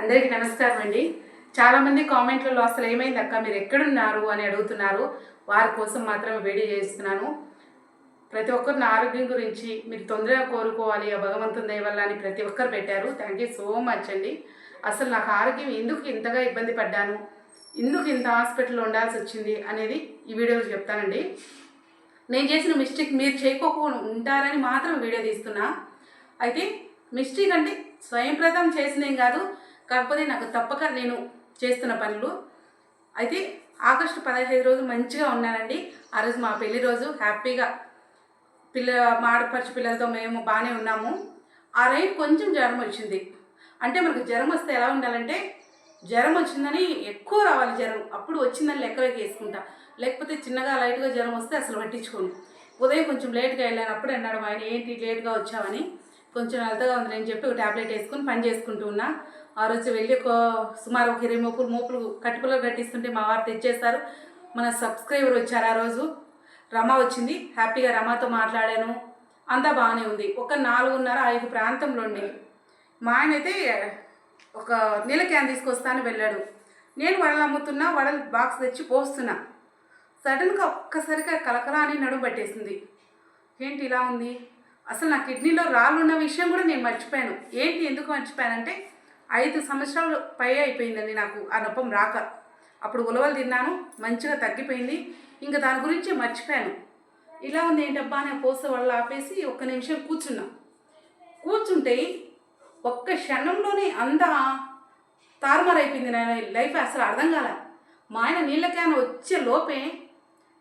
అందరికీ నమస్కారం అండి. చాలామంది కామెంట్లలో అసలు ఏమైంది అక్క మీరు ఎక్కడున్నారు అని అడుగుతున్నారు. వారి కోసం మాత్రమే వీడియో చేస్తున్నాను. ప్రతి ఒక్కరు నా ఆరోగ్యం గురించి మీరు తొందరగా కోరుకోవాలి ఆ భగవంతుని వల్ల అని ప్రతి ఒక్కరు పెట్టారు. థ్యాంక్ యూ సో మచ్ అండి. అసలు నాకు ఆరోగ్యం ఎందుకు ఇంతగా ఇబ్బంది పడ్డాను? ఎందుకు ఇంత హాస్పిటల్లో ఉండాల్సి వచ్చింది అనేది ఈ వీడియోలో చెప్తానండి. నేను చేసిన మిస్టేక్ మీరు చేయకోకుండా ఉంటారని మాత్రం వీడియో తీస్తున్నా. అయితే మిస్టేక్ అంటే స్వయం ప్రదం చేసినేం కాదు కాకపోతే నాకు తప్పక నేను చేస్తున్న పనులు. అయితే ఆగస్టు పదహైదు రోజు మంచిగా ఉన్నానండి. ఆ రోజు మా పెళ్ళి రోజు హ్యాపీగా పిల్ల మా ఆడపడుచు పిల్లలతో మేము బాగానే ఉన్నాము. ఆ రైట్ కొంచెం జ్వరం వచ్చింది. అంటే మనకు జ్వరం వస్తే ఎలా ఉండాలంటే జ్వరం వచ్చిందని ఎక్కువ రావాలి జ్వరం. అప్పుడు వచ్చిందని లెక్కలోకి వేసుకుంటా. లేకపోతే చిన్నగా లైట్గా జ్వరం వస్తే అసలు పట్టించుకోను. ఉదయం కొంచెం లేట్గా వెళ్ళాను. అప్పుడు అన్నాడు మా ఆయన ఏంటి లేట్గా వచ్చావని? కొంచెం అర్థగా ఉంది. చెప్పి ఒక ట్యాబ్లెట్ వేసుకుని పని చేసుకుంటూ ఉన్నా. ఆ రోజు వెళ్ళి ఒక సుమారు ఒక ఇరవై మోపులు మోపులు కట్టుకులు కట్టిస్తుంటే మా వారు తెచ్చేస్తారు మన సబ్స్క్రైబర్ వచ్చారు ఆ రోజు. రమ వచ్చింది. హ్యాపీగా రమాతో మాట్లాడాను. అంతా బాగానే ఉంది. ఒక నాలుగున్నర ఐదు ప్రాంతంలో ఉండి మా ఆయన అయితే ఒక నీళ్ళ క్యాన్ తీసుకొస్తాను వెళ్ళాడు. నేను వడలు అమ్ముతున్నా వడలు బాక్స్ తెచ్చి పోస్తున్నా. సడన్గా ఒక్కసారిగా కలకల అని నడుము పట్టేసింది. ఏంటి ఇలా ఉంది? అసలు నా కిడ్నీలో రాళ్ళు ఉన్న విషయం కూడా నేను మర్చిపోయాను. ఏంటి ఎందుకు మర్చిపోయానంటే ఐదు సంవత్సరాలు పై అయిపోయిందండి నాకు ఆ నొప్పం రాక. అప్పుడు ఉలవలు తిన్నాను మంచిగా తగ్గిపోయింది. ఇంకా దాని గురించి మర్చిపోయాను. ఇలా ఉంది ఏంటబ్బా నేను పోస వల్ల ఆపేసి ఒక్క నిమిషం కూర్చున్నా. కూర్చుంటే ఒక్క క్షణంలోనే అంతా తారుమారైపోయింది నా లైఫ్ అసలు అర్థం కాల. మా ఆయన నీళ్ళ క్యాన్ వచ్చే లోపే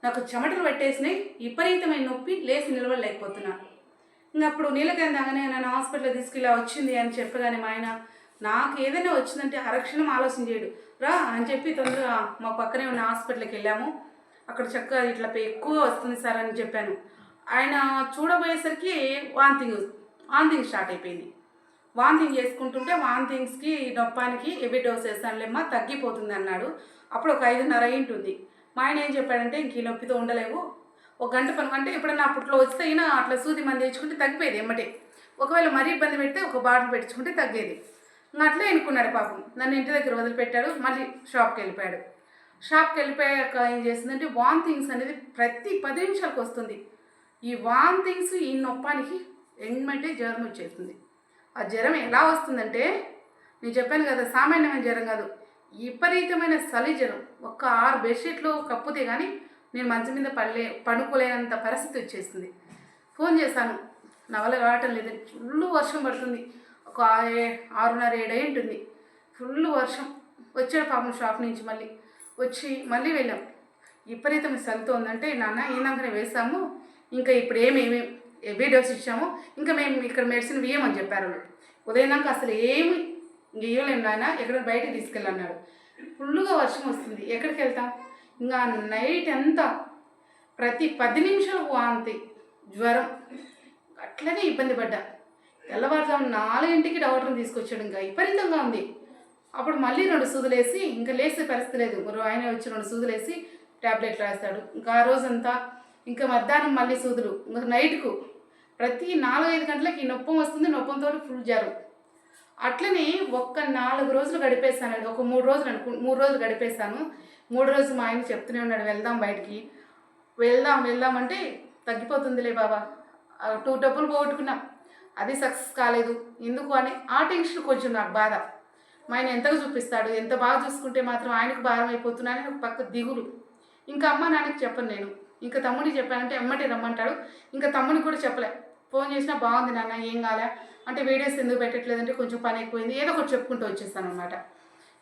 నాకు చెమటలు పట్టేసినాయి విపరీతమైన నొప్పి లేచి నిలవలేకపోతున్నా ఇంకప్పుడు నీళ్ళ క్యాన్ తాగానే నన్ను హాస్పిటల్ తీసుకెళ్ళి వచ్చింది అని చెప్పగానే మా ఆయన నాకు ఏదైనా వచ్చిందంటే అరక్షణం ఆలోచన చేయడు. రా అని చెప్పి తొందరగా మా పక్కనే ఉన్న హాస్పిటల్కి వెళ్ళాము. అక్కడ చక్కగా ఇట్లా ఎక్కువ వస్తుంది సార్ అని చెప్పాను. ఆయన చూడబోయేసరికి వాంతింగ్ వాంతింగ్ స్టార్ట్ అయిపోయింది. వాంతింగ్ చేసుకుంటుంటే వాంతింగ్స్కి నొప్పానికి ఎబి డోస్ వేస్తానులేమ్మా తగ్గిపోతుంది అన్నాడు. అప్పుడు ఒక ఐదున్నర ఉంటుంది మా ఆయన ఏం చెప్పాడంటే ఇంక ఈ నొప్పితో ఉండలేవు. ఒక గంట పని అంటే ఎప్పుడన్నా అప్పట్లో వస్తే అయినా అట్లా సూది మంది తెచ్చుకుంటే తగ్గిపోయేది ఎమ్మటే. ఒకవేళ మరీ ఇబ్బంది పెడితే ఒక బాటిల్ పెట్టించుకుంటే తగ్గేది. అట్లే ఎన్నుకున్నాడు పాపం. నన్ను ఇంటి దగ్గర వదిలిపెట్టాడు మళ్ళీ షాప్కి వెళ్ళిపోయాడు. షాప్కి వెళ్ళిపోయాక ఏం చేసిందంటే వాంతింగ్స్ అనేది ప్రతి పది నిమిషాలకు వస్తుంది. ఈ వాంతింగ్స్ ఈ నొప్పానికి ఎండ్మంటే జ్వరం వచ్చేస్తుంది. ఆ జ్వరం ఎలా వస్తుందంటే నేను చెప్పాను కదా సామాన్యమైన జ్వరం కాదు విపరీతమైన చలి జ్వరం. ఒక్క ఆరు బెడ్షీట్లు కప్పుతే కానీ నేను మంచం మీద పడలే పడుకోలేనంత పరిస్థితి వచ్చేసింది ఫోన్ చేశాను. నా వల్ల రావటం లేదు ఫుల్ వర్షం పడుతుంది. ఒక ఏ- ఆరున్నర ఏడై ఉంటుంది. ఫుల్ వర్షం. వచ్చాడు పాపం షాప్ నుంచి మళ్ళీ. వచ్చి మళ్ళీ వెళ్ళాం. విపరీతం చలితో ఉందంటే నాన్న ఈనాకనే వేసాము ఇంకా ఇప్పుడు ఏమేమి హెవీ డోస్ ఇచ్చాము. ఇంకా మేము ఇక్కడ మెడిసిన్ వేయమని చెప్పారు వాళ్ళు. ఉదయం దాకా అసలు ఏమి ఇంక ఇవ్వలేము నాయన. ఎక్కడ బయటకు తీసుకెళ్ళన్నాడు ఫుల్గా వర్షం వస్తుంది. ఎక్కడికి వెళ్తాం? ఇంకా నైట్ అంతా ప్రతి పది నిమిషాలు వాంతి జ్వరం. అట్లనే ఇబ్బంది పడ్డా. తెల్లవారుజాము నాలుగింటికి డాక్టర్ని తీసుకొచ్చాడు ఇంకా. విపరీతంగా ఉంది. అప్పుడు మళ్ళీ రెండు సూదులేసి ఇంకా లేసే పరిస్థితి లేదు. మరి ఆయన వచ్చి రెండు సూదులేసి ట్యాబ్లెట్ రాస్తాడు. ఇంకా ఆ రోజంతా ఇంకా మధ్యాహ్నం మళ్ళీ సూదులు. ఇంకా నైట్కు ప్రతి నాలుగైదు గంటలకి నొప్పం వస్తుంది నొప్పంతో ఫుల్ జ్వరం. అట్లనే ఒక్క నాలుగు రోజులు గడిపేస్తానండి ఒక మూడు రోజులు అనుకు మూడు రోజులు గడిపేస్తాను మూడు రోజులు మా ఆయన చెప్తూనే ఉన్నాడు వెళ్దాం బయటికి. వెళ్దాం వెళ్దాం అంటే తగ్గిపోతుందిలే బాబా. టూ డబ్బులు పోగొట్టుకున్నాం. అది సక్సెస్ కాలేదు. ఎందుకు అని? ఆ టెన్షన్ కొంచెం నాకు బాధ. మా ఆయన ఎంతగా చూపిస్తాడు? ఎంత బాగా చూసుకుంటే మాత్రం ఆయనకు భారం అయిపోతున్నానని ఒక పక్క దిగులు. ఇంకా అమ్మ నాన్నకి చెప్పను నేను. ఇంకా తమ్ముడికి చెప్పానంటే అమ్మటే రమ్మంటాడు. ఇంకా తమ్ముడికి కూడా చెప్పలే. ఫోన్ చేసినా బాగుంది నాన్న ఏం కాలే. అంటే వీడియోస్ ఎందుకు పెట్టట్లేదంటే కొంచెం పని ఎక్కువైంది ఏదో ఒకటి చెప్పుకుంటూ వచ్చేస్తాను అనమాట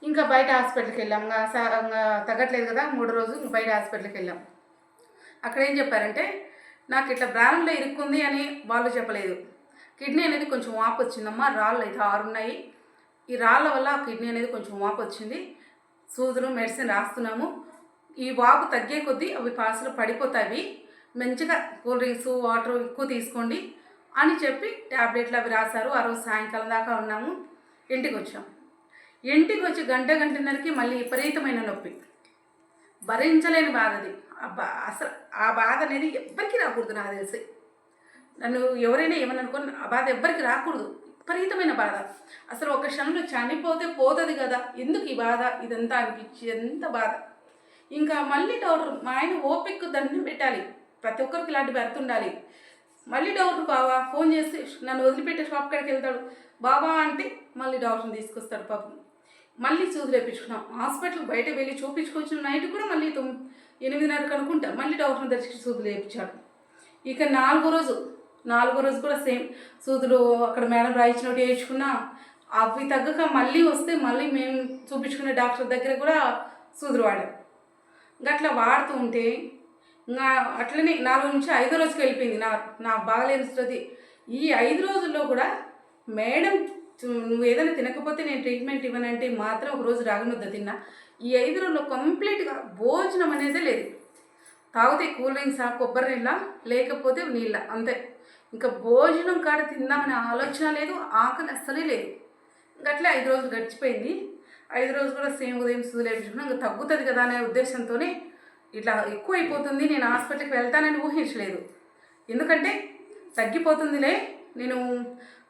ఇంకా బయట హాస్పిటల్కి వెళ్ళాం. తగ్గట్లేదు కదా మూడు రోజు బయట హాస్పిటల్కి వెళ్ళాం. అక్కడ ఏం చెప్పారంటే నాకు ఇట్లా బ్రాండ్లో ఇరుక్కుంది అని వాళ్ళు చెప్పలేదు. కిడ్నీ అనేది కొంచెం వాపు వచ్చిందమ్మా రాళ్ళు అయితే ఆరు ఉన్నాయి. ఈ రాళ్ళ వల్ల కిడ్నీ అనేది కొంచెం వాపు వచ్చింది. సూదులు మెడిసిన్ రాస్తున్నాము. ఈ వాపు తగ్గే కొద్దీ అవి పాసులు పడిపోతాయి. మంచిగా కూల్ డ్రింక్స్ వాటర్ ఎక్కువ తీసుకోండి అని చెప్పి ట్యాబ్లెట్లు అవి రాశారు. ఆ రోజు సాయంకాలం దాకా ఉన్నాము. ఇంటికి వచ్చాం. ఇంటికి వచ్చి గంట గంటన్నరకి మళ్ళీ విపరీతమైన నొప్పి. భరించలేని బాధ అది. అసలు ఆ బాధ అనేది ఎవ్వరికీ రాకూడదు నాకు తెలిసి. నన్ను ఎవరైనా ఏమని అనుకోని ఆ బాధ ఎవ్వరికి రాకూడదు. విపరీతమైన బాధ. అసలు ఒక క్షణంలో చనిపోతే పోతుంది కదా. ఎందుకు ఈ బాధ? ఇదంతా అనిపించి ఎంత బాధ. ఇంకా మళ్ళీ డాక్టర్ మా ఆయన ఓపిక దండం పెట్టాలి. ప్రతి ఒక్కరికి ఇలాంటి భర్త ఉండాలి. మళ్ళీ డాక్టర్ బావా ఫోన్ చేసి నన్ను వదిలిపెట్టే షాప్ కాడికి వెళ్తాడు. బావా అంటే మళ్ళీ డాక్టర్ని తీసుకొస్తాడు పాపం. మళ్ళీ చూసి రేపించుకున్నాం హాస్పిటల్ బయట వెళ్ళి చూపించుకొచ్చిన నైట్ కూడా మళ్ళీ తొమ్ ఎనిమిదిన్నరకు అనుకుంటా మళ్ళీ డాక్టర్ని దర్శించి చూసి వేయించాడు ఇక నాలుగో రోజు నాలుగో రోజు కూడా సేమ్. సూదులు అక్కడ మేడం రాయించినట్టు వేయించుకున్నా అవి తగ్గక మళ్ళీ వస్తే మళ్ళీ మేము చూపించుకునే డాక్టర్ దగ్గర కూడా సూదులు వాడాం. ఇంకా అట్లా వాడుతూ ఉంటే ఇంకా అట్లనే నాలుగు నుంచి ఐదో రోజుకి వెళ్ళిపోయింది నా నాకు బాగలేనిస్తుంది ఈ ఐదు రోజుల్లో కూడా మేడం నువ్వు ఏదైనా తినకపోతే నేను ట్రీట్మెంట్ ఇవ్వనంటే మాత్రం ఒక రోజు రాగముద్ద తిన్నా. ఈ ఐదు రోజుల్లో కంప్లీట్గా భోజనం అనేదే లేదు. తాగితే కూల్ డ్రింక్సా కొబ్బరి నీళ్ళ లేకపోతే నీళ్ళ అంతే. ఇంకా భోజనం కాడ తిందామనే ఆలోచన లేదు ఆకలి అస్సలే లేదు. ఇంకా ఐదు రోజులు గడిచిపోయింది. ఐదు రోజులు కూడా సేమ్ ఉదయం సూదులు వేయించుకున్నాం ఇంకా తగ్గుతుంది కదా అనే ఉద్దేశంతోనే ఇట్లా ఎక్కువ అయిపోతుంది నేను హాస్పిటల్కి వెళ్తానని ఊహించలేదు. ఎందుకంటే తగ్గిపోతుందిలే. నేను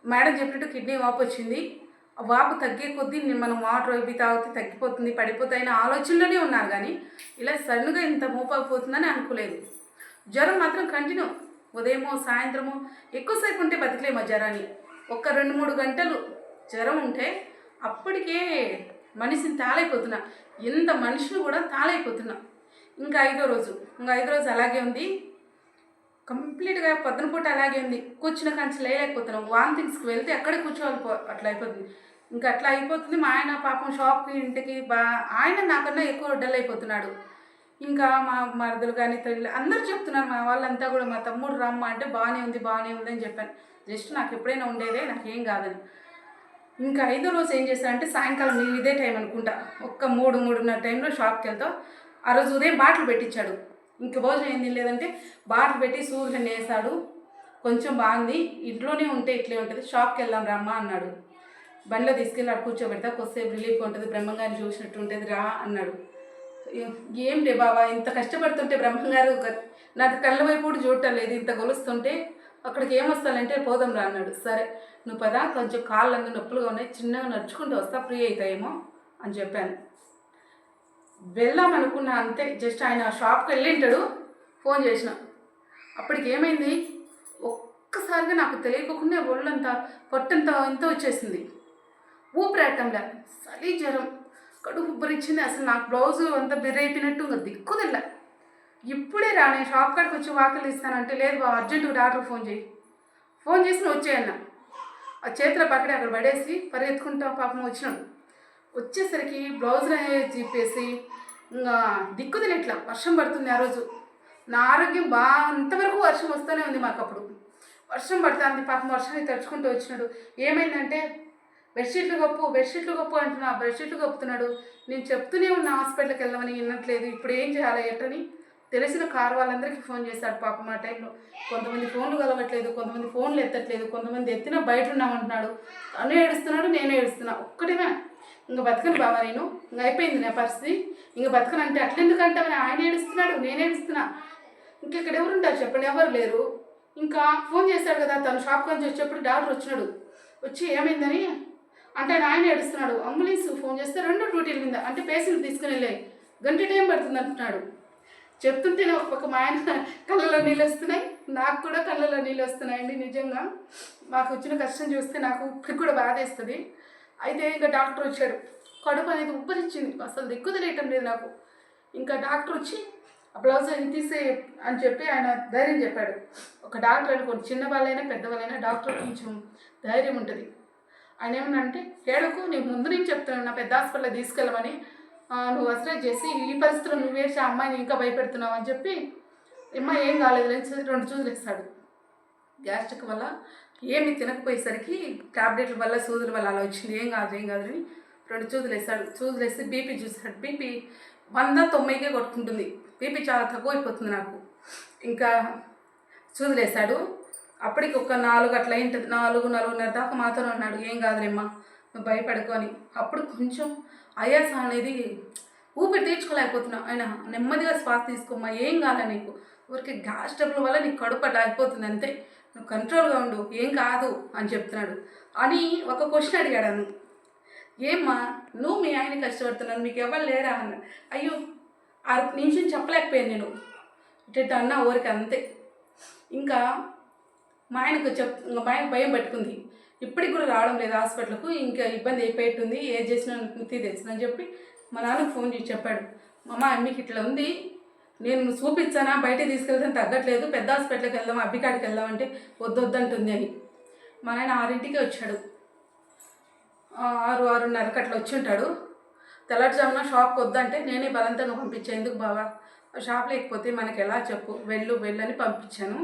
మేడం చెప్పినట్టు కిడ్నీ వాపు వచ్చింది. ఆ వాపు తగ్గే కొద్దీ నేను మనం వాటర్ అవి తాగితే తగ్గిపోతుంది పడిపోతాయని ఆలోచనలోనే ఉన్నారు. కానీ ఇలా సడన్గా ఇంత మోపైపోతుందని అనుకోలేదు. జ్వరం మాత్రం కంటిన్యూ. ఉదయమో సాయంత్రమో ఎక్కువసేపు ఉంటే బతికలేము జ్వరాన్ని ఒక్క రెండు మూడు గంటలు జ్వరం ఉంటే అప్పటికే మనిషిని తాలైపోతున్నా ఎంత మనిషిని కూడా తాలైపోతున్నా ఇంకా ఐదో రోజు ఇంకా ఐదో రోజు అలాగే ఉంది. కంప్లీట్గా పొద్దున పూట అలాగే ఉంది. కూర్చున్న కంచి లేకపోతున్నాం వాంతింగ్స్కి వెళ్తే అక్కడే కూర్చోవాలి పో- అట్లా అయిపోతుంది. ఇంకా అట్లా అయిపోతుంది. మా ఆయన పాపం షాప్కి ఇంటికి బా ఆయన నాకన్నా ఎక్కువ డల్ అయిపోతున్నాడు. ఇంకా మా మరదలు కానీ తల్లి అందరూ చెప్తున్నారు మా వాళ్ళంతా కూడా మా తమ్ముడు రమ్మ అంటే బాగానే ఉంది బాగానే ఉంది అని చెప్పాను. జస్ట్ నాకు ఎప్పుడైనా ఉండేదే నాకేం కాదని. ఇంకా ఐదో రోజు ఏం చేశానంటే సాయంకాలం ఇదే టైం అనుకుంటా. ఒక్క మూడు మూడున్నర టైంలో షాప్కి వెళ్తాం. ఆ రోజు ఉదయం బాటిల్ పెట్టించాడు. ఇంక భోజనం ఏం తినలేదంటే బాటిల్ పెట్టి సూర్యుని వేసాడు కొంచెం బాగుంది ఇంట్లోనే ఉంటే ఇట్లే ఉంటుంది షాప్కి వెళ్దాం రమ్మా అన్నాడు. బండిలో తీసుకెళ్ళి అక్కడ కూర్చోబెడతా కొద్దిసేపు రిలీఫ్ ఉంటుంది బ్రహ్మంగారిని చూసినట్టు ఉంటుంది రా అన్నాడు. ఏం లే బాబా ఇంత కష్టపడుతుంటే బ్రహ్మంగారు గ- నాకు కళ్ళ వైపు కూడా చూడటం లేదు ఇంత గొలుస్తుంటే అక్కడికి ఏమొస్తానంటే పోదాం రా అన్నాడు. సరే నువ్వు పదా కొంచెం కాళ్ళు అందరూ నొప్పులుగా ఉన్నాయి చిన్నగా నడుచుకుంటూ వస్తా ఫ్రీ అవుతాయేమో అని చెప్పాను. వెళ్దాం అనుకున్నా అంతే జస్ట్ ఆయన షాప్కి వెళ్ళింటాడు ఫోన్ చేసిన. అప్పటికి ఏమైంది? ఒక్కసారిగా నాకు తెలియకుండా ఒళ్ళంతా పొట్టంతా ఎంత వచ్చేసింది. ఊపిరాటంలా చలి జ్వరం కడుపు ఉబ్బరిచ్చింది అసలు నాకు బ్లౌజు అంతా బిర్రైపోయినట్టు ఇంకా దిక్కుదిల్ల. ఇప్పుడే రా నేను షాప్ కాడికి వచ్చి వాకలు ఇస్తానంటే లేదు బాబు అర్జెంటుగా డాక్టర్ ఫోన్ చేయి. ఫోన్ చేసి నువ్వు వచ్చేయన్న ఆ చేతిలో పక్కడే అక్కడ పడేసి పరిగెత్తుకుంటా పాపం వచ్చినాడు. వచ్చేసరికి బ్లౌజ్ చెప్పేసి ఇంకా దిక్కుదిన ఇట్లా. వర్షం పడుతుంది ఆ రోజు. నా ఆరోగ్యం బాగా అంతవరకు వర్షం వస్తూనే ఉంది మాకు అప్పుడు వర్షం పడుతుంది పాపం వర్షాన్ని తడుచుకుంటూ వచ్చినాడు. ఏమైందంటే బెడ్షీట్లు గొప్పు బెడ్షీట్లు గొప్పు అంటున్నా బెడ్షీట్లు గొప్పుతున్నాడు నేను చెప్తూనే ఉన్న హాస్పిటల్కి వెళ్దామని వినట్లేదు. ఇప్పుడు ఏం చేయాలి ఎట్టని తెలిసిన కార్ వాళ్ళందరికీ ఫోన్ చేశాడు పాపం మా టైంలో. కొంతమంది ఫోన్లు కలవట్లేదు కొంతమంది ఫోన్లు ఎత్తట్లేదు కొంతమంది ఎత్తినా బయట ఉన్నామంటున్నాడు. తను ఏడుస్తున్నాడు నేను ఏడుస్తున్నా. ఒక్కటేనా ఇంక బతకను బావా నేను. ఇంక అయిపోయింది నా పరిస్థితి. ఇంక బతకను అంటే అట్లెందుకు ఆయన ఏడుస్తున్నాడు నేను ఏడుస్తున్నా. ఇంకెక్కడ ఎవరు ఉంటారు చెప్పండి ఎవరు లేరు? ఇంకా ఫోన్ చేశాడు కదా తను షాప్ నుంచి వచ్చేప్పుడు డాక్టర్ వచ్చినాడు. వచ్చి ఏమైందని? అంటే ఆయన ఏడుస్తున్నాడు అంబులెన్స్ ఫోన్ చేస్తే రెండు డ్యూటీల మీద అంటే పేషెంట్ తీసుకుని వెళ్ళాయి గంట టైం పడుతుంది అంటున్నాడు. చెప్తుంటే ఒక మా ఆయన కళ్ళలో నీళ్ళు వస్తున్నాయి నాకు కూడా కళ్ళలో నీళ్ళు వస్తున్నాయండి నిజంగా. మాకు వచ్చిన కష్టం చూస్తే నాకు ఇప్పుడు కూడా బాధేస్తుంది. అయితే ఇంకా డాక్టర్ వచ్చాడు. కడుపు అనేది ఉబ్బరిచ్చింది అసలు దిక్కు తెలియటం లేదు నాకు. ఇంకా డాక్టర్ వచ్చి ఆ బ్లౌజ్ అది తీసే అని చెప్పి ఆయన ధైర్యం చెప్పాడు. ఒక డాక్టర్ అనుకోండి చిన్న వాళ్ళైనా పెద్దవాళ్ళైనా డాక్టర్ కొంచెం ధైర్యం ఉంటుంది. ఆయన ఏమన్నంటే ఏడకు నీకు ముందు నుంచి చెప్తున్నాను నా పెద్ద హాస్పిటల్లో తీసుకెళ్ళమని. నువ్వు అసలు చేసి ఈ పరిస్థితులు నువ్వు వేసి ఆ అమ్మాయిని ఇంకా భయపెడుతున్నావు అని చెప్పి అమ్మ ఏం కాలేదు అని రెండు చూసులు ఇస్తాడు గ్యాస్ట్రిక్ వల్ల ఏమి తినకపోయేసరికి ట్యాబ్లెట్ల వల్ల సూదుల వల్ల అలా వచ్చింది. ఏం కాదు ఏం కాదు అని రెండు చూదులు వేస్తాడు. చూదులు వేసి బీపీ చూస్తాడు. బీపీ వంద తొంభైకే కొట్టుకుంటుంది. బీపీ చాలా తక్కువ అయిపోతుంది నాకు. ఇంకా చూదులు అప్పటికి ఒక నాలుగు అట్లా అయింటుంది. నాలుగు నాలుగున్నర దాకా మాత్రం అన్నాడు ఏం కాదులేమ్మా నువ్వు భయపడుకొని అప్పుడు కొంచెం ఆయాసం అనేది ఊపిరి తీర్చుకోలేకపోతున్నా. ఆయన నెమ్మదిగా శ్వాస తీసుకోమ్మా ఏం కాలే నీకు? ఊరికి గ్యాస్ ట్రబుల్ వల్ల నీకు కడుపు అట్లా అయిపోతుంది అంతే. నువ్వు కంట్రోల్గా ఉండు ఏం కాదు అని చెప్తున్నాడు. అని ఒక క్వశ్చన్ అడిగాడు ఏమ్మా నువ్వు మీ ఆయన కష్టపడుతున్నాను మీకు ఎవరు లేరా అన్న. అయ్యో ఆ నిమిషం చెప్పలేకపోయాను నేను. ఇటు అన్న ఊరికి అంతే. ఇంకా మా ఆయనకు చెప్ మా ఆయన భయం పెట్టుకుంది. ఇప్పటికి కూడా రావడం లేదు హాస్పిటల్కు ఇంకా ఇబ్బంది అయిపోయింది ఏ చేసినా ముత్తి తెచ్చిన చెప్పి మా నాన్నకు ఫోన్ చేసి చెప్పాడు. అమ్మ అమ్మకి ఇట్లా ఉంది నేను చూపించానా బయట తీసుకెళ్తాను తగ్గట్లేదు పెద్ద హాస్పిటల్కి వెళ్దాం అబ్బికాడికి వెళ్దాం అంటే వద్దు వద్దంటుంది అని. మా నాయన ఆరింటికి వచ్చాడు. ఆరు ఆరున్నరకు అట్లా వచ్చి ఉంటాడు. తెల్లవారుజామున షాప్కి వద్దంటే నేనే బలంతంగా పంపించాను ఎందుకు బావా? షాప్ లేకపోతే మనకి ఎలా చెప్పు వెళ్ళు వెళ్ళని పంపించాను.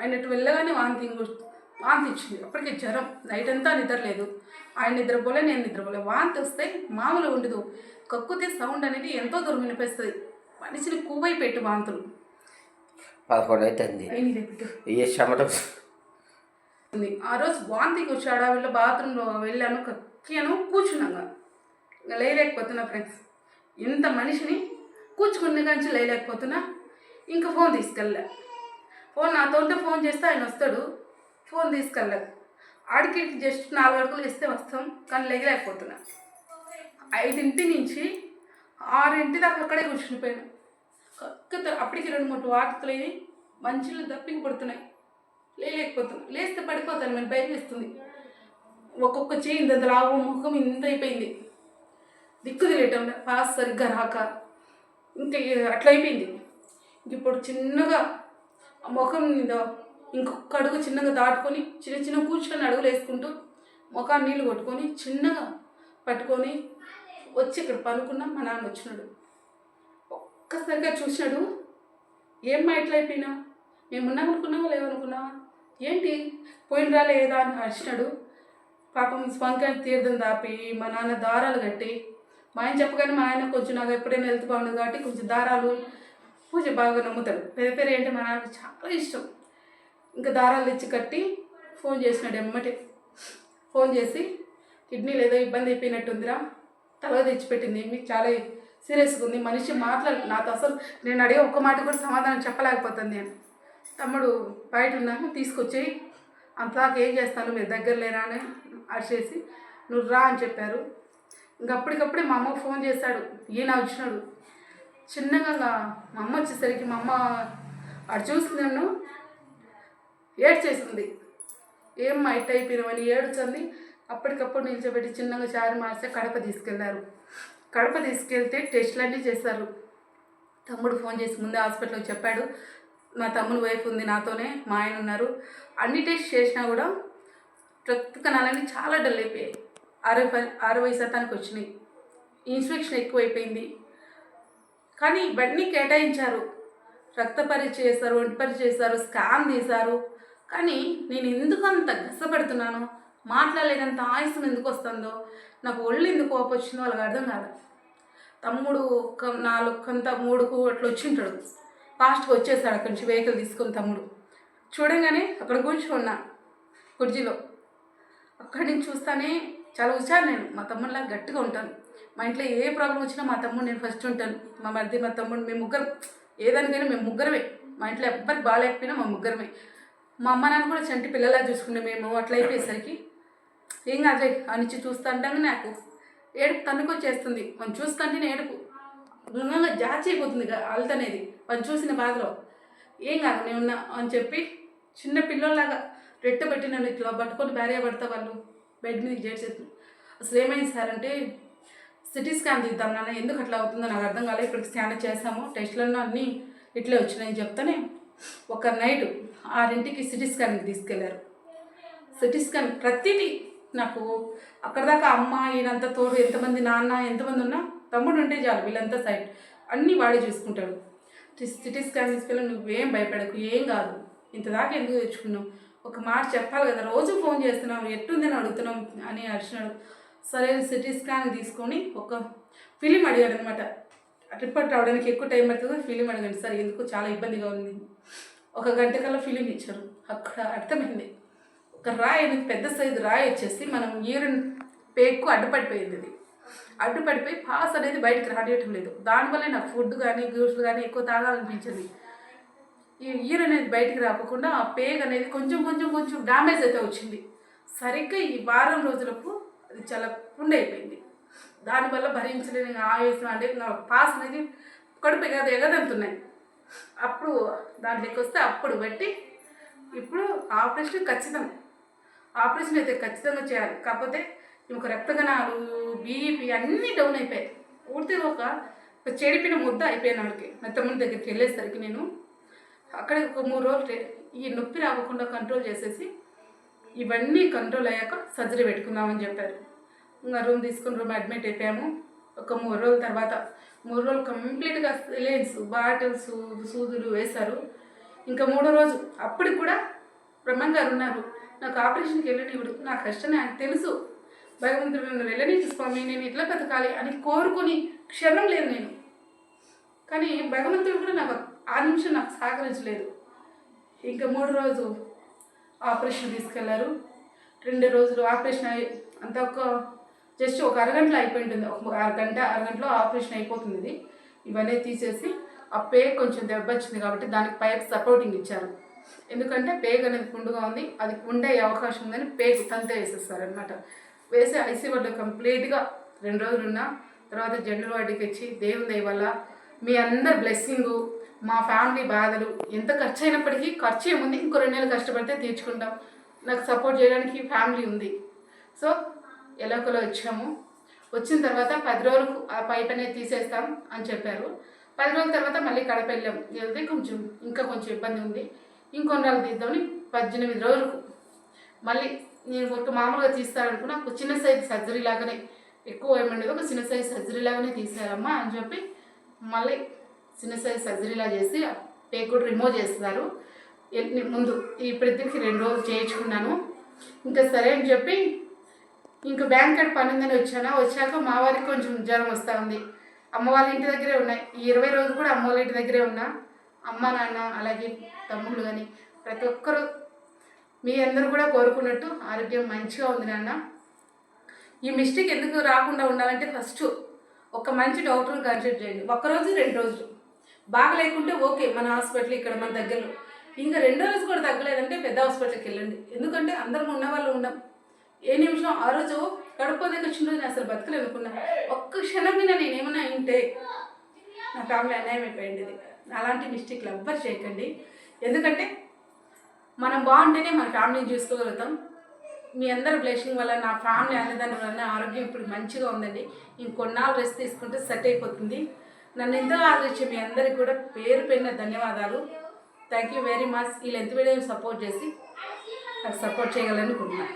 ఆయన ఇటు వెళ్ళగానే వాంతి వాంతి ఇచ్చింది. అప్పటికి జ్వరం. నైట్ అంతా నిద్రలేదు ఆయన నిద్రపోలే నేను నిద్రపోలే. వాంతి వస్తే మామూలు ఉండదు. కక్కుతే సౌండ్ అనేది ఎంతో దూరం వినిపిస్తుంది. మనిషిని కూవై పెట్టు వాంతులు. పదకొండు అవుతుంది ఏ చెమట. ఆ రోజు వాంతికి వచ్చాడు ఆ వీళ్ళ బాత్రూంలో వెళ్ళాను కక్కాను కూర్చున్నాగా ఇంకా లేయలేకపోతున్నా ఫ్రెండ్స్. ఇంత మనిషిని కూర్చుకునే కానీ లేయలేకపోతున్నా. ఇంకా ఫోన్ తీసుకెళ్ళా ఫోన్ నాతో ఉంటే ఫోన్ చేస్తే ఆయన వస్తాడు. ఫోన్ తీసుకెళ్ళదు ఆడికి జస్ట్ నాలుగు అడుగులు ఇస్తే వస్తాం కానీ లేగలేకపోతున్నా. ఐదింటి నుంచి ఆరింటి దాకా అక్కడే కూర్చునిపోయాను కక్కుతా అప్పటికి రెండు మూడు వార్తలు అయ్యి మంచులు దప్పికి పడుతున్నాయి. లేలేకపోతున్నా. లేస్తే పడిపోతాను నేను భయం వేస్తుంది. ఒక్కొక్క చేయి ఇంత లావు ముఖం ఇంత అయిపోయింది. దిక్కు తిరగటం పాస్ సరిగ్గా రాక. ఇంకా ఇ- అట్లా అయిపోయింది. ఇంక ఇప్పుడు చిన్నగా ముఖం మీద ఇంకొక అడుగు చిన్నగా దాటుకొని చిన్న చిన్న కూర్చొని అడుగులు వేసుకుంటూ ముఖాన్ని నీళ్ళు కొట్టుకొని చిన్నగా పట్టుకొని వచ్చి ఇక్కడ పనుకున్నా మా నాన్న వచ్చినాడు. ఒక్కసారిగా చూసినాడు ఏమ్మా ఎట్లా అయిపోయినా మేము ఉన్నాం అనుకున్నావా లేవనుకున్నావా? ఏంటి? పోయినరా లేదా అని అరిచినాడు. పాపం స్పంకాయ తీర్థం దాపి మా నాన్న దారాలు కట్టి మా ఆయన చెప్పగానే మా ఆయన కొంచెం నాకు ఎప్పుడైనా హెల్త్ బాగుండదు కాబట్టి కొంచెం దారాలు పూజ బాగా నమ్ముతాడు. పెద్ద పేరు ఏంటి మా నాన్నకి చాలా ఇష్టం. ఇంకా దారాలు తెచ్చి కట్టి ఫోన్ చేసినాడు ఎమ్మటి. ఫోన్ చేసి కిడ్నీలు ఏదో ఇబ్బంది అయిపోయినట్టుందిరా. తల తెచ్చిపెట్టింది మీకు చాలా సీరియస్గా ఉంది. మనిషి మాట్లాడు. నాతో అసలు నేను అడిగే ఒక్క మాట కూడా సమాధానం చెప్పలేకపోతుంది నేను తమ్ముడు బయట ఉన్నాను తీసుకొచ్చి అంతదాకా ఏం చేస్తాను? మీరు దగ్గర లేరా? అని అరిచేసి నువ్వు రా అని చెప్పారు. ఇంక అప్పటికప్పుడే మా అమ్మకు ఫోన్ చేశాడు. ఈయన వచ్చినాడు. చిన్నగా మా అమ్మ వచ్చేసరికి మా అమ్మ అటు చూసి నన్ను ఏడ్చేసింది. ఏమ్మా ఇట్ అయిపోయినామని ఏడుచంది అప్పటికప్పుడు నిల్చోబెట్టి చిన్నగా చారు మార్చే కడప తీసుకెళ్ళారు. కడప తీసుకెళ్తే టెస్టులన్నీ చేశారు. తమ్ముడు ఫోన్ చేసి ముందే హాస్పిటల్కి చెప్పాడు. మా తమ్ముడు వైఫ్ ఉంది నాతోనే మా ఆయన ఉన్నారు. అన్ని టెస్ట్ చేసినా కూడా ప్రతి కణాలన్నీ చాలా డల్ అయిపోయాయి. అరవై అరవై శాతానికి వచ్చినాయి. ఇన్ఫెక్షన్ ఎక్కువైపోయింది. కానీ ఇవన్నీ కేటాయించారు. రక్త పరీక్ష చేశారు ఒంటి పరీక్ష చేశారు స్కాన్ తీశారు. కానీ నేను ఎందుకు అంత కష్టపడుతున్నాను మాట్లాడలేనంత ఆయుసం ఎందుకు వస్తుందో నాకు ఒళ్ళు ఎందుకు కోపం వచ్చిందో వాళ్ళకి అర్థం కాదు. తమ్ముడు ఒక నాలుగు కొంత మూడుకు అట్లా వచ్చింటాడు. ఫాస్ట్గా వచ్చేసాడు అక్కడి నుంచి వెహికల్ తీసుకుని తమ్ముడు. చూడంగానే అక్కడ కూర్చో ఉన్నా. కుర్జీలో అక్కడి నుంచి చూస్తానే చాలా హుషారు నేను. మా తమ్ముళ్ళ గట్టిగా ఉంటాను. మా ఇంట్లో ఏ ప్రాబ్లం వచ్చినా మా తమ్ముడు నేను ఫస్ట్ ఉంటాను. మా మరిది మా తమ్ముడు మేము ముగ్గురు ఏదానికైనా మేము ముగ్గురమే. మా ఇంట్లో ఎవ్వరికి బాగాలేకపోయినా మా ముగ్గురమే. మా అమ్మ నాన్న కూడా చంటి పిల్లలా చూసుకునే మేము అట్లా అయిపోయేసరికి ఏం కాదు అనిచ్చి చూస్తుంటాను నాకు ఏడుపు తన్నుకొచ్చేస్తుంది మనం చూస్తుంటేనే ఏడుపు. గుణంగా జాచి అయిపోతుంది అల్త్ అనేది. వాళ్ళు చూసిన బాధలో ఏం కాదు నేను ఉన్నా అని చెప్పి చిన్న పిల్లల్లాగా రెట్టబెట్టి నన్ను ఇట్లా పట్టుకొని భార్య పడతా వాళ్ళు. బెడ్ మీద చేసేది అసలు ఏమైంది సార్ అంటే సిటీ స్కాన్ తీద్దాం నాన్న ఎందుకు అట్లా అవుతుందో నాకు అర్థం కాలేదు. ఇప్పటికి స్కాన్ చేసాము టెస్ట్లలో అన్నీ ఇట్లే వచ్చినాయని చెప్తానే ఒక నైట్ ఆరింటికి సిటీ స్కాన్కి తీసుకెళ్ళారు. సిటీ స్కాన్ ప్రతిదీ నాకు అక్కడ దాకా అమ్మ ఈయనంత తోడు ఎంతమంది నాన్న ఎంతమంది ఉన్నా తమ్ముడు ఉంటే చాలు వీళ్ళంతా సైడ్. అన్నీ వాడే చూసుకుంటాడు. సిటీ స్కాన్ తీసుకెళ్ళి నువ్వేం భయపడకు ఏం కాదు. ఇంత దాకా ఎందుకు తెచ్చుకున్నావు? ఒక మాట చెప్పాలి కదా రోజు ఫోన్ చేస్తున్నాం ఎట్టుందని అడుగుతున్నాం అని అడిచినాడు సరే సిటీ స్కాన్ తీసుకొని ఒక ఫిలిం అడిగాడు అనమాట రిపోర్ట్ రావడానికి ఎక్కువ టైం పడుతుంది? ఫిలిం అడగండి సార్ ఎందుకు చాలా ఇబ్బందిగా ఉంది. ఒక గంట కల్లా ఫిలిం ఇచ్చారు. అక్కడ అర్థమైంది. ఒక రాయి అనేది పెద్ద సైజు రాయి వచ్చేసి మనం యూరిన్ పేక్కు అడ్డుపడిపోయింది ఇది. అడ్డుపడిపోయి పాస్ అనేది బయటకు రానియటం లేదు. దానివల్ల నాకు ఫుడ్ కానీ జ్యూస్ కానీ ఎక్కువ తాగాలనిపించింది. ఈ ఈర్ అనేది బయటికి రాకుండా ఆ పేగ్ అనేది కొంచెం కొంచెం కొంచెం డ్యామేజ్ అయితే వచ్చింది. సరిగ్గా ఈ వారం రోజులకు అది చాలా పుండు అయిపోయింది దానివల్ల భరించలేని ఆవేశం అంటే నా పాస్ అనేది కడుపు ఎగద ఎగదంతున్నాయి అప్పుడు దాంట్లోకి వస్తే అప్పుడు బట్టి ఇప్పుడు ఆపరేషన్ ఖచ్చితం. ఆపరేషన్ అయితే ఖచ్చితంగా చేయాలి. కాకపోతే ఒక రక్తగణాలు బీఈపీ అన్నీ డౌన్ అయిపోయాయి. పూర్తి ఒక చెడిపిన ముద్ద అయిపోయిన వాళ్ళకి నా తమ్ముడి దగ్గరికి వెళ్ళేసరికి నేను అక్కడ ఒక మూడు రోజులు ఈ నొప్పి రాకుండా కంట్రోల్ చేసేసి ఇవన్నీ కంట్రోల్ అయ్యాక సర్జరీ పెట్టుకుందామని చెప్పారు. ఇంకా రూమ్ తీసుకుని రూమ్ అడ్మిట్ అయిపోయాము. ఒక మూడు రోజుల తర్వాత మూడు రోజులు కంప్లీట్గా లెన్స్ బాటిల్స్ సూదులు వేశారు. ఇంకా మూడో రోజు అప్పటికి కూడా బ్రహ్మం గారు ఉన్నారు. నాకు ఆపరేషన్కి వెళ్ళనివ్వడు నా కష్టం నాకు తెలుసు. భగవంతుడు నన్ను వెళ్ళని స్వామి నేను ఇట్లా బతకాలి అని కోరుకుని క్షణం లేదు నేను. కానీ భగవంతుడు కూడా నాకు ఆ నిమిషం నాకు సహకరించలేదు ఇంకా మూడు రోజు ఆపరేషన్ తీసుకెళ్ళారు. రెండు రోజులు ఆపరేషన్ అయ్యి అంత ఒక జస్ట్ ఒక అరగంటలో అయిపోయింటుంది. ఒక అరగంట అరగంటలో ఆపరేషన్ అయిపోతుంది ఇది. ఇవన్నీ తీసేసి ఆ పేగ్ కొంచెం దెబ్బ వచ్చింది కాబట్టి దానికి పైప్ సపోర్టింగ్ ఇచ్చారు. ఎందుకంటే పేగ్ అనేది పుండుగా ఉంది. అది ఉండే అవకాశం ఉందని పేగ్ తంతే వేసేస్తారు వేసి ఐసీ వాళ్ళు కంప్లీట్గా రెండు రోజులున్నా తర్వాత జనరల్ వార్డుకి వచ్చి దేవుని దయ వల్ల మీ అందరి బ్లెస్సింగు మా ఫ్యామిలీ బాధలు ఎంత ఖర్చు అయినప్పటికీ ఖర్చు ఏముంది ఇంకో రెండు నెలలు కష్టపడితే తీర్చుకుంటాం. నాకు సపోర్ట్ చేయడానికి ఫ్యామిలీ ఉంది. సో ఎలాకలో వచ్చాము. వచ్చిన తర్వాత పది రోజులకు ఆ పైప్ అనేది తీసేస్తాం అని చెప్పారు. పది రోజుల తర్వాత మళ్ళీ కడప వెళ్ళాం. వెళ్తే కొంచెం ఇంకా కొంచెం ఇబ్బంది ఉంది. ఇంకొన్ని రోజులు తీద్దామని పద్దెనిమిది రోజులకు మళ్ళీ నేను ఒక మామూలుగా తీస్తారనుకున్నా ఒక చిన్న సైజ్ సర్జరీ లాగానే ఎక్కువ ఏమండదు ఒక చిన్న సైజ్ సర్జరీ లాగానే తీసారమ్మా అని చెప్పి మళ్ళీ చిన్న సైజ్ సర్జరీలా చేసి పే కూడా రిమూవ్ చేస్తారు ముందు ఈ ప్రతికి రెండు రోజులు చేయించుకున్నాను. ఇంకా సరే అని చెప్పి ఇంకా బ్యాంక్ కార్డ్ పని ఉందని వచ్చానా? వచ్చాక మా వారికి కొంచెం జ్వరం వస్తూ ఉంది. అమ్మ వాళ్ళ ఇంటి దగ్గరే ఉన్నాయి ఈ ఇరవై రోజులు కూడా అమ్మ వాళ్ళ ఇంటి దగ్గరే ఉన్నా. అమ్మ నాన్న అలాగే తమ్ముళ్ళు కానీ ప్రతి ఒక్కరు మీ అందరూ కూడా కోరుకున్నట్టు ఆరోగ్యం మంచిగా ఉంది నాన్న. ఈ మిస్టేక్ ఎందుకు రాకుండా ఉండాలంటే ఫస్ట్ ఒక మంచి డాక్టర్ని కన్సల్ట్ చేయండి. ఒక్కరోజు రెండు రోజులు. బాగా లేకుంటే ఓకే మన హాస్పిటల్ ఇక్కడ మన దగ్గరలో. ఇంకా రెండో రోజు కూడా తగ్గలేదంటే పెద్ద హాస్పిటల్కి వెళ్ళండి. ఎందుకంటే అందరం ఉన్న. వాళ్ళు ఉండం ఏ నిమిషం ఆ రోజు కడుపు దగ్గర వచ్చిన రోజు నేను అసలు బతకలే అనుకున్నా. ఒక్క క్షణం మీద నేను ఏమైనా ఉంటే నా ఫ్యామిలీ అన్యాయం అయిపోయింది. ఇది అలాంటి మిస్టేక్లు ఎవ్వరు చేయకండి. ఎందుకంటే మనం బాగుంటేనే మన ఫ్యామిలీని చూసుకోగలుగుతాం. మీ అందరి బ్లెషింగ్ వల్ల నా ఫ్యామిలీ అన్నదాని వల్ల ఆరోగ్యం ఇప్పుడు మంచిగా ఉందండి. ఇంకొన్నాళ్ళు రెస్ట్ తీసుకుంటే సెట్ అయిపోతుంది. నన్ను ఎంతో ఆదరించే మీ అందరికీ కూడా పేరు పెరిగిన ధన్యవాదాలు. థ్యాంక్ యూ వెరీ మచ్ వీళ్ళు ఎంత వీడియో సపోర్ట్ చేసి నాకు సపోర్ట్ చేయగలనుకుంటున్నాను